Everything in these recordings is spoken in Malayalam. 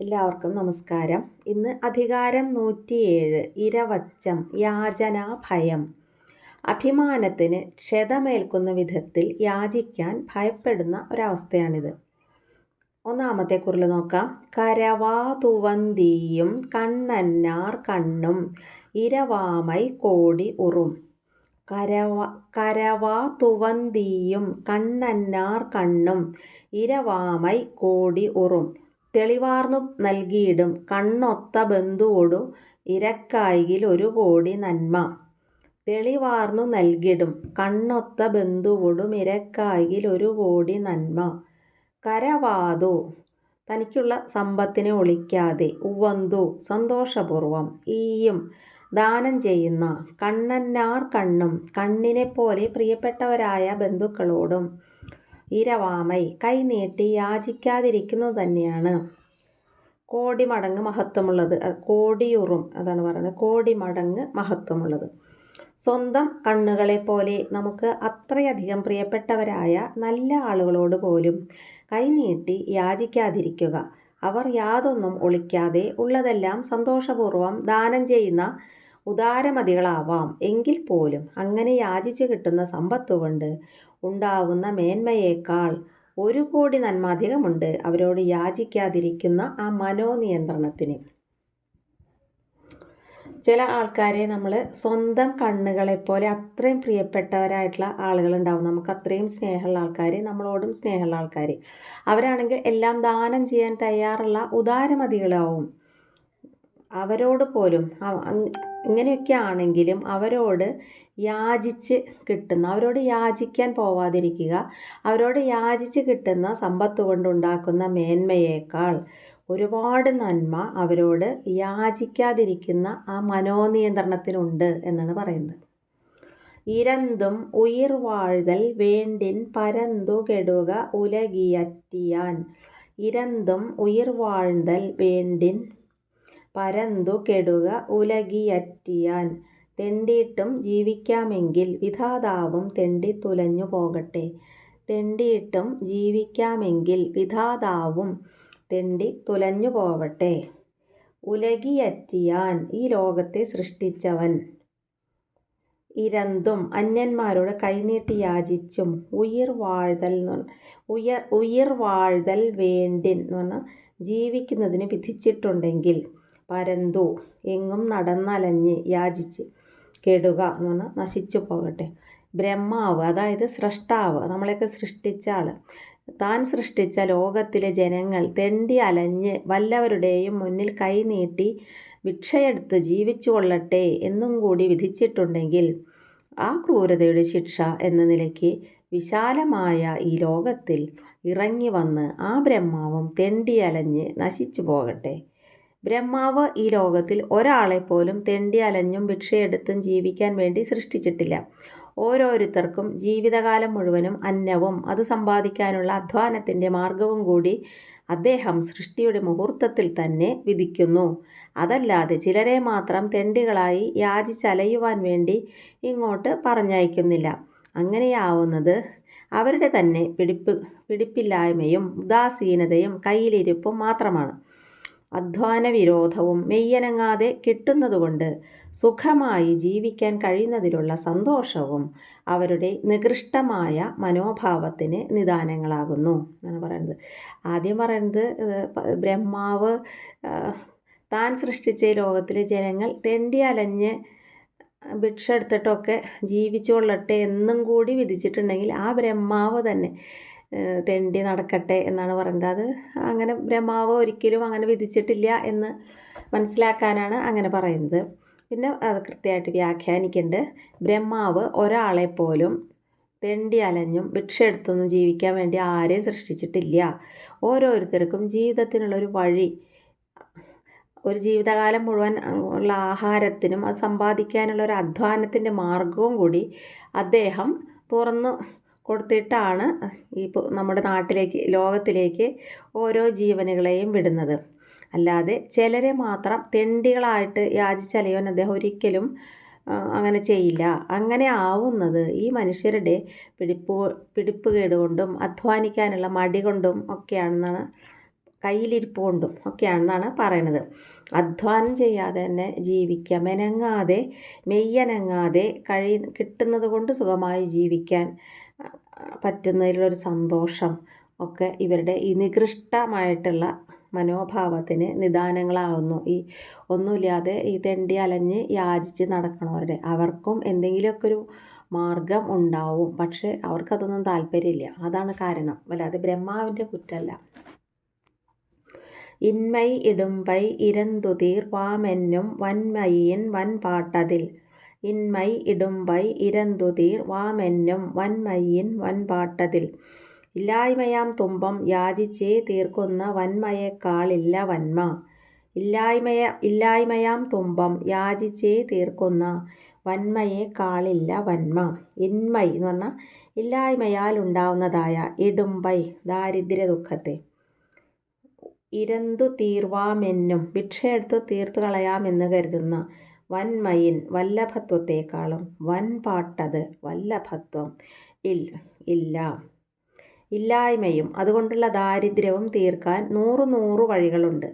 എല്ലാവർക്കും നമസ്കാരം. ഇന്ന് അധികാരം നൂറ്റിയേഴ് ഇരവച്ചം യാചനാ ഭയം. അഭിമാനത്തിന് ക്ഷതമേൽക്കുന്ന വിധത്തിൽ യാചിക്കാൻ ഭയപ്പെടുന്ന ഒരവസ്ഥയാണിത്. ഒന്നാമത്തെ കുറിൽ നോക്കാം. കരവാ തുവന്തിയും കണ്ണന്നാർ കണ്ണും ഇരവാമൈ കോടി ഉറും. കരവ കരവാ തുവന്തിയും കണ്ണന്നാർ കണ്ണും ഇരവാമൈ കോടി ഉറും. തെളിവാർന്നു നൽകിയിടും. കണ്ണൊത്ത ബന്ധുവോടു ഇരക്കായികിൽ ഒരു കോടി നന്മ. തെളിവാർന്നു നൽകിടും. കണ്ണൊത്ത ബന്ധുവോടും ഇരക്കായികിൽ ഒരു കോടി നന്മ. കരവാതു. തനിക്കുള്ള സമ്പത്തിനെ ഒളിക്കാതെ. ഉവന്തു. സന്തോഷപൂർവം. ഈയും ദാനം ചെയ്യുന്ന കണ്ണന്നാർ കണ്ണും കണ്ണിനെ പോലെ പ്രിയപ്പെട്ടവരായ ബന്ധുക്കളോടും ഇരവാമൈ. കൈനീട്ടി യാചിക്കാതിരിക്കുന്നത് തന്നെയാണ്. കോടി മടങ്ങ് മഹത്വമുള്ളത് കോടിയുറും അതാണ് പറയുന്നത്. കോടി മടങ്ങ് മഹത്വമുള്ളത്. സ്വന്തം കണ്ണുകളെ പോലെ നമുക്ക് അത്രയധികം പ്രിയപ്പെട്ടവരായ നല്ല ആളുകളോട് പോലും കൈനീട്ടി യാചിക്കാതിരിക്കുക. അവർ യാതൊന്നും ഒളിക്കാതെ ഉള്ളതെല്ലാം സന്തോഷപൂർവം ദാനം ചെയ്യുന്ന ഉദാരമതികളാവാം. എങ്കിൽ പോലും അങ്ങനെ യാചിച്ചു കിട്ടുന്ന സമ്പത്തുകൊണ്ട് ഉണ്ടാവുന്ന മേന്മയേക്കാൾ ഒരു കോടി നന്മ അധികമുണ്ട് അവരോട് യാചിക്കാതിരിക്കുന്ന ആ മനോനിയന്ത്രണത്തിന്. ചില ആൾക്കാരെ നമ്മൾ സ്വന്തം കണ്ണുകളെപ്പോലെ അത്രയും പ്രിയപ്പെട്ടവരായിട്ടുള്ള ആളുകളുണ്ടാവും. നമുക്ക് അത്രയും സ്നേഹമുള്ള ആൾക്കാർ നമ്മളോടും സ്നേഹമുള്ള ആൾക്കാർ അവരാണെങ്കിൽ എല്ലാം ദാനം ചെയ്യാൻ തയ്യാറുള്ള ഉദാരമതികളാവും. അവരോട് പോലും ഇങ്ങനെയൊക്കെ ആണെങ്കിലും അവരോട് യാചിച്ച് കിട്ടുന്ന അവരോട് യാചിക്കാൻ പോവാതിരിക്കുക അവരോട് യാചിച്ച് കിട്ടുന്ന സമ്പത്ത് കൊണ്ടുണ്ടാക്കുന്ന മേന്മയേക്കാൾ ഒരുപാട് നന്മ അവരോട് യാചിക്കാതിരിക്കുന്ന ആ മനോനിയന്ത്രണത്തിനുണ്ട് എന്നാണ് പറയുന്നത്. ഇരന്തും ഉയിർ വാഴുതൽ വേണ്ടിൻ പരന്തു കെടുക ഉലകിയറ്റിയാൻ. ഇരന്തും ഉയിർ വാഴ്തൽ വേണ്ടിൻ പരന്തു കെടുക ഉലകിയറ്റിയാൻ. തെണ്ടിയിട്ടും ജീവിക്കാമെങ്കിൽ വിധാതാവും തെണ്ടി തുലഞ്ഞു പോകട്ടെ. തെണ്ടിയിട്ടും ജീവിക്കാമെങ്കിൽ വിധാതാവും തെണ്ടി തുലഞ്ഞു പോവട്ടെ. ഉലകിയറ്റിയാൻ ഈ ലോകത്തെ സൃഷ്ടിച്ചവൻ. ഇരന്തും അന്യന്മാരോട് കൈനീട്ടി യാചിച്ചും ഉയിർ വാഴ്തൽ ഉയർ ഉയിർ വാഴ്തൽ വേണ്ടിൻ എന്ന് പറഞ്ഞാൽ ജീവിക്കുന്നതിന് വിധിച്ചിട്ടുണ്ടെങ്കിൽ പരന്തു എങ്ങും നടന്നലഞ്ഞ് യാചിച്ച് കെടുക എന്ന് പറഞ്ഞാൽ നശിച്ചു പോകട്ടെ. ബ്രഹ്മാവ് അതായത് സൃഷ്ടാവ് നമ്മളെയൊക്കെ സൃഷ്ടിച്ച ആൾ താൻ സൃഷ്ടിച്ച ലോകത്തിലെ ജനങ്ങൾ തെണ്ടി അലഞ്ഞ് വല്ലവരുടെയും മുന്നിൽ കൈനീട്ടി ഭിക്ഷയെടുത്ത് ജീവിച്ചു കൊള്ളട്ടെ എന്നും കൂടി വിധിച്ചിട്ടുണ്ടെങ്കിൽ ആ ക്രൂരതയുടെ ശിക്ഷ എന്ന നിലയ്ക്ക് വിശാലമായ ഈ ലോകത്തിൽ ഇറങ്ങി വന്ന് ആ ബ്രഹ്മാവും തെണ്ടി അലഞ്ഞ് നശിച്ചു പോകട്ടെ. ബ്രഹ്മാവ് ഈ ലോകത്തിൽ ഒരാളെ പോലും തെണ്ടി അലഞ്ഞും ഭിക്ഷയെടുത്തും ജീവിക്കാൻ വേണ്ടി സൃഷ്ടിച്ചിട്ടില്ല. ഓരോരുത്തർക്കും ജീവിതകാലം മുഴുവനും അന്നവും അത് സമ്പാദിക്കാനുള്ള അധ്വാനത്തിന്റെ മാർഗവും കൂടി അദ്ദേഹം സൃഷ്ടിയുടെ മുഹൂർത്തത്തിൽ തന്നെ വിധിക്കുന്നു. അതല്ലാതെ ചിലരെ മാത്രം തെണ്ടികളായി യാചിച്ചലയുവാൻ വേണ്ടി ഇങ്ങോട്ട് പറഞ്ഞയക്കുന്നില്ല. അങ്ങനെയാവുന്നത് അവരുടെ തന്നെ പിടിപ്പ് പിടിപ്പില്ലായ്മയും ഉദാസീനതയും കയ്യിലിരിപ്പും മാത്രമാണ്. അധ്വാന വിരോധവും മെയ്യനങ്ങാതെ കിട്ടുന്നതുകൊണ്ട് സുഖമായി ജീവിക്കാൻ കഴിയുന്നതിലുള്ള സന്തോഷവും അവരുടെ നികൃഷ്ടമായ മനോഭാവത്തിന് നിദാനങ്ങളാകുന്നു എന്നാണ് പറയുന്നത്. ആദ്യം പറയുന്നത് ബ്രഹ്മാവ് താൻ സൃഷ്ടിച്ച ലോകത്തിലെ ജനങ്ങൾ തെണ്ടി അലഞ്ഞ് ഭിക്ഷ എടുത്തിട്ടൊക്കെ ജീവിച്ചു കൊള്ളട്ടെ എന്നും കൂടി വിധിച്ചിട്ടുണ്ടെങ്കിൽ ആ ബ്രഹ്മാവ് തന്നെ തെണ്ടി നടക്കട്ടെ എന്നാണ് പറയുന്നത്. അത് അങ്ങനെ ബ്രഹ്മാവ് ഒരിക്കലും അങ്ങനെ വിധിച്ചിട്ടില്ല എന്ന് മനസ്സിലാക്കാനാണ് അങ്ങനെ പറയുന്നത്. പിന്നെ അത് കൃത്യമായിട്ട് വ്യാഖ്യാനിക്കുന്നുണ്ട്. ബ്രഹ്മാവ് ഒരാളെ പോലും തെണ്ടി അലഞ്ഞും ഭിക്ഷ എടുത്തൊന്നും ജീവിക്കാൻ വേണ്ടി ആരെയും സൃഷ്ടിച്ചിട്ടില്ല. ഓരോരുത്തർക്കും ജീവിതത്തിനുള്ളൊരു വഴി ഒരു ജീവിതകാലം മുഴുവൻ ഉള്ള ആഹാരത്തിനും അത് സമ്പാദിക്കാനുള്ള ഒരു അധ്വാനത്തിന്റെ മാർഗവും കൂടി അദ്ദേഹം തുറന്നു കൊടുത്തിട്ടാണ് ഈ നമ്മുടെ നാട്ടിലേക്ക് ലോകത്തിലേക്ക് ഓരോ ജീവനുകളെയും വിടുന്നത്. അല്ലാതെ ചിലരെ മാത്രം തെണ്ടികളായിട്ട് യാചിച്ചലയോൻ അദ്ദേഹം ഒരിക്കലും അങ്ങനെ ചെയ്യില്ല. അങ്ങനെ ആവുന്നത് ഈ മനുഷ്യരുടെ പിടിപ്പ് പിടിപ്പ് കേടുകൊണ്ടും അധ്വാനിക്കാനുള്ള മടി കൊണ്ടും ഒക്കെയാണെന്നാണ് കയ്യിലിരിപ്പ് കൊണ്ടും ഒക്കെയാണെന്നാണ് പറയണത് അധ്വാനം ചെയ്യാതെ തന്നെ ജീവിക്കുക മെനങ്ങാതെ മെയ്യനങ്ങാതെ കഴി കിട്ടുന്നത് കൊണ്ട് സുഖമായി ജീവിക്കാൻ പറ്റുന്നതിലൊരു സന്തോഷം ഒക്കെ ഇവരുടെ ഈ നികൃഷ്ടമായിട്ടുള്ള മനോഭാവത്തിന് നിദാനങ്ങളാകുന്നു ഈ ഒന്നുമില്ലാതെ ഈ തെണ്ടി അലഞ്ഞ് യാചിച്ച് നടക്കണവരുടെ അവർക്കും എന്തെങ്കിലുമൊക്കെ ഒരു മാർഗം ഉണ്ടാവും. പക്ഷേ അവർക്കതൊന്നും താല്പര്യമില്ല. അതാണ് കാരണം. അല്ലാതെ ബ്രഹ്മാവിന്റെ കുറ്റമല്ല. ഇന്മൈ ഇടുംബൈ ഇരന്തുതീർ വാമെന്നും വൻമയിൻ വൻപാട്ടതിൽ ഇന്മൈ ഇടുംബൈ ഇരന്തുതീർ വാമെന്നും വൻമയിൻ വൻപാട്ടതിൽ. ഇല്ലായ്മയാം തുമ്പം യാചിച്ചേ തീർക്കുന്ന വന്മയേക്കാളില്ല വന്മ. ഇല്ലായ്മയ ഇല്ലായ്മയാം തുമ്പം യാചിച്ചേ തീർക്കുന്ന വന്മയേക്കാളില്ല വന്മ. ഇന്മൈ എന്ന് പറഞ്ഞാൽ ഇല്ലായ്മയാൽ ഉണ്ടാവുന്നതായ ഇടുംബൈ ദാരിദ്ര്യ ദുഃഖത്തെ. ഇരന്തു തീർവാമെന്നും ഭിക്ഷയെടുത്ത് തീർത്തു കളയാമെന്ന് കരുതുന്ന വൻമയിൻ വല്ലഭത്വത്തെക്കാളും വൻപാട്ടത് വല്ലഭത്വം ഇല്ല ഇല്ല. ഇല്ലായ്മയും അതുകൊണ്ടുള്ള ദാരിദ്ര്യവും തീർക്കാൻ നൂറ് നൂറ് വഴികളുണ്ട്.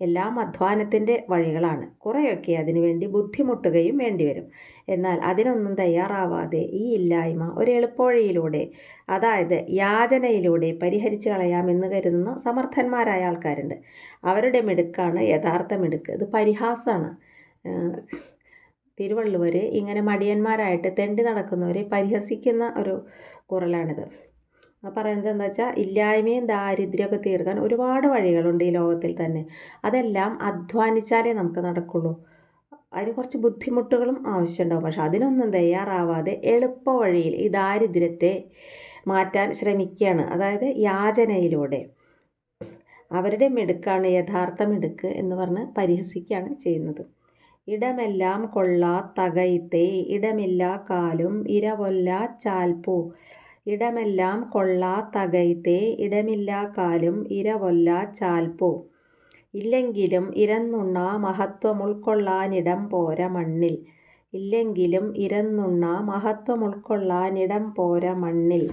എല്ലാം അധ്വാനത്തിന്റെ വഴികളാണ്. കുറേയൊക്കെ അതിനുവേണ്ടി ബുദ്ധിമുട്ടുകയും വേണ്ടിവരും. എന്നാൽ അതിനൊന്നും തയ്യാറാവാതെ ഈ ഇല്ലായ്മ ഒരു എളുപ്പവഴിയിലൂടെ അതായത് യാചനയിലൂടെ പരിഹരിച്ചു കളയാമെന്ന് കരുതുന്ന സമർത്ഥന്മാരായ ആൾക്കാരുണ്ട്. അവരുടെ മിടുക്കാണ് യഥാർത്ഥ മിടുക്ക്. ഇത് പരിഹാസമാണ് തിരുവള്ളുവർ ഇങ്ങനെ മടിയന്മാരായിട്ട് തെണ്ടി നടക്കുന്നവരെ പരിഹസിക്കുന്ന ഒരു കുറലാണിത്. പറയുന്നത് എന്താ വെച്ചാൽ ഇല്ലായ്മയും ദാരിദ്ര്യമൊക്കെ തീർക്കാൻ ഒരുപാട് വഴികളുണ്ട് ഈ ലോകത്തിൽ തന്നെ. അതെല്ലാം അധ്വാനിച്ചാലേ നമുക്ക് നടക്കുള്ളൂ. അതിന് കുറച്ച് ബുദ്ധിമുട്ടുകളും ആവശ്യമുണ്ടാവും. പക്ഷെ അതിനൊന്നും തയ്യാറാവാതെ എളുപ്പ വഴിയിൽ ഈ ദാരിദ്ര്യത്തെ മാറ്റാൻ ശ്രമിക്കുകയാണ്. അതായത് യാചനയിലൂടെ. അവരുടെ മിടുക്കാണ് യഥാർത്ഥ മിടുക്ക് എന്ന് പറഞ്ഞ് പരിഹസിക്കുകയാണ് ചെയ്യുന്നത്. ഇടമെല്ലാം കൊള്ളാ തകൈത്തേ ഇടമില്ലാ കാലും ഇരവൊല്ല ചാൽപ്പൂ ഇടമെല്ലാം കൊള്ളാ തകൈത്തേ ഇടമില്ലാ കാലും ഇരവൊല്ല ചാൽപ്പൂ ഇല്ലെങ്കിലും ഇരന്നുണ്ണ മഹത്വമുൾക്കൊള്ളാനിടം പോര മണ്ണിൽ. ഇല്ലെങ്കിലും ഇരന്നുണ്ണ മഹത്വമുൾക്കൊള്ളാനിടം പോര മണ്ണിൽ.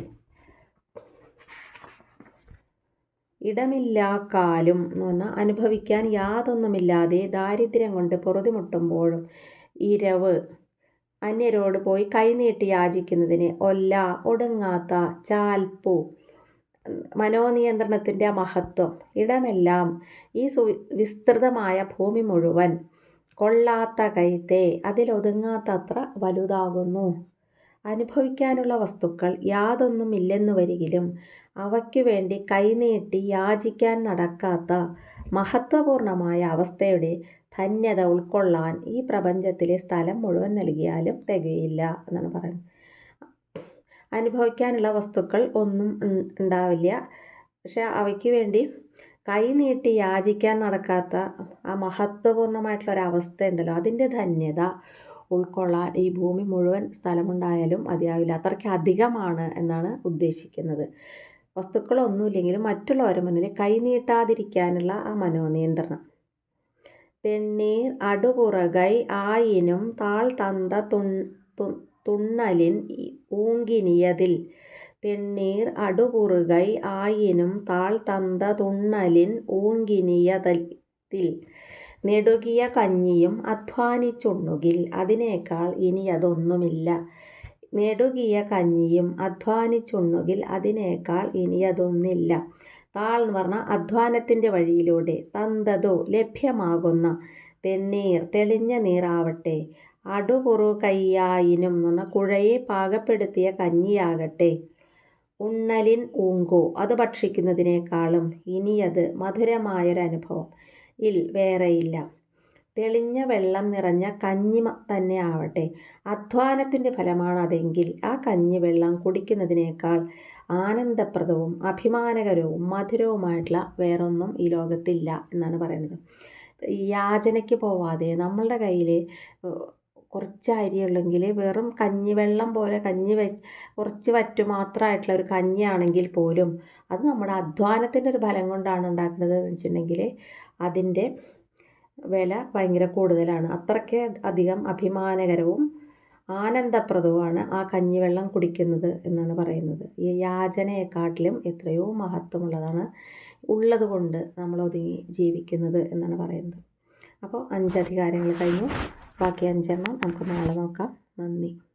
ഇടമില്ലാ കാലും എന്ന് പറഞ്ഞാൽ അനുഭവിക്കാൻ യാതൊന്നുമില്ലാതെ ദാരിദ്ര്യം കൊണ്ട് പൊറുതിമുട്ടുമ്പോഴും ഇരവ് അന്യരോട് പോയി കൈനീട്ടി യാചിക്കുന്നതിന് ഒല്ല ഒടുങ്ങാത്ത ചാൽപ്പു മനോനിയന്ത്രണത്തിന്റെ മഹത്വം ഇടമെല്ലാം ഈ സു വിസ്തൃതമായ ഭൂമി മുഴുവൻ കൊള്ളാത്ത കൈത്തെ അതിലൊതുങ്ങാത്തത്ര വലുതാകുന്നു. അനുഭവിക്കാനുള്ള വസ്തുക്കൾ യാതൊന്നും ഇല്ലെന്നു വരികിലും അവയ്ക്കു വേണ്ടി കൈനീട്ടി യാചിക്കാൻ നടക്കാത്ത മഹത്വപൂർണമായ അവസ്ഥയുടെ ധന്യത ഉൾക്കൊള്ളാൻ ഈ പ്രപഞ്ചത്തിലെ സ്ഥലം മുഴുവൻ നൽകിയാലും തികയില്ല എന്നാണ് പറയുന്നത്. അനുഭവിക്കാനുള്ള വസ്തുക്കൾ ഒന്നും ഉണ്ടാവില്ല. പക്ഷെ അവയ്ക്ക് വേണ്ടി കൈ നീട്ടി യാചിക്കാൻ നടക്കാത്ത ആ മഹത്വപൂർണമായിട്ടുള്ള ഒരു അവസ്ഥ ഉണ്ടല്ലോ അതിന്റെ ധന്യത ഉൾക്കൊള്ളാൻ ഈ ഭൂമി മുഴുവൻ സ്ഥലമുണ്ടായാലും മതിയാവില്ല. അത്രയ്ക്ക് അധികമാണ് എന്നാണ് ഉദ്ദേശിക്കുന്നത്. വസ്തുക്കളൊന്നുമില്ലെങ്കിലും മറ്റുള്ളവരുടെ മുന്നിൽ കൈനീട്ടാതിരിക്കാനുള്ള ആ മനോനിയന്ത്രണം. തെണ്ണീർ അടുപുറകൈ ആയിനും താൾ തന്ത തുൺ തുണ്ണലിൻ ഊങ്കിനിയതിൽ തെണ്ണീർ അടുപുറുകൈ ആയിനും താൾ തന്ത തുണ്ണലിൻ ഊങ്കിനിയതിൽ നെടുകിയ കഞ്ഞിയും അധ്വാനിച്ചുണ്ണുകിൽ. അതിനേക്കാൾ ഇനി അതൊന്നുമില്ല. നെടുകിയ കഞ്ഞിയും അധ്വാനിച്ചുണ്ണുകിൽ അതിനേക്കാൾ ഇനി അതൊന്നില്ല. താൾ എന്ന് പറഞ്ഞാൽ അധ്വാനത്തിന്റെ വഴിയിലൂടെ തന്തതോ ലഭ്യമാകുന്ന തെണ്ണീർ തെളിഞ്ഞ നീറാവട്ടെ. അടുപുറു കയ്യായിനും എന്ന് പറഞ്ഞാൽ കുഴയെ പാകപ്പെടുത്തിയ കഞ്ഞിയാകട്ടെ. ഉണ്ണലിൻ ഊങ്കോ അത് ഭക്ഷിക്കുന്നതിനേക്കാളും ഇനിയത് മധുരമായൊരനുഭവം. ഇൽ വേറെയില്ല. തെളിഞ്ഞ വെള്ളം നിറഞ്ഞ കഞ്ഞി തന്നെ ആവട്ടെ അധ്വാനത്തിന്റെ ഫലമാണ് അതെങ്കിൽ ആ കഞ്ഞി വെള്ളം കുടിക്കുന്നതിനേക്കാൾ ആനന്ദപ്രദവും അഭിമാനകരവും മധുരവുമായിട്ടുള്ള വേറൊന്നും ഈ ലോകത്തില്ല എന്നാണ് പറയുന്നത്. യാചനയ്ക്ക് പോവാതെ നമ്മളുടെ കയ്യിൽ കുറച്ച് അരിയുള്ളെങ്കിൽ വെറും കഞ്ഞിവെള്ളം പോലെ കഞ്ഞി വെ കുറച്ച് വറ്റു മാത്രമായിട്ടുള്ള ഒരു കഞ്ഞിയാണെങ്കിൽ പോലും അത് നമ്മുടെ അധ്വാനത്തിന്റെ ഒരു ഫലം കൊണ്ടാണ് ഉണ്ടാക്കുന്നത് എന്ന് വെച്ചിട്ടുണ്ടെങ്കിൽ അതിന്റെ വില ഭയങ്കര കൂടുതലാണ്. അത്രയ്ക്ക് അധികം അഭിമാനകരവും ആനന്ദപ്രദവുമാണ് ആ കഞ്ഞിവെള്ളം കുടിക്കുന്നത് എന്നാണ് പറയുന്നത്. ഈ യാചനയെക്കാട്ടിലും എത്രയോ മഹത്വമുള്ളതാണ് ഉള്ളത് കൊണ്ട് നമ്മൾ ഒതുങ്ങി ജീവിക്കുന്നത് എന്നാണ് പറയുന്നത്. അപ്പോൾ അഞ്ചധികാരങ്ങൾ കഴിഞ്ഞു. ബാക്കി അഞ്ചെണ്ണം നമുക്ക് നാളെ നോക്കാം. നന്ദി.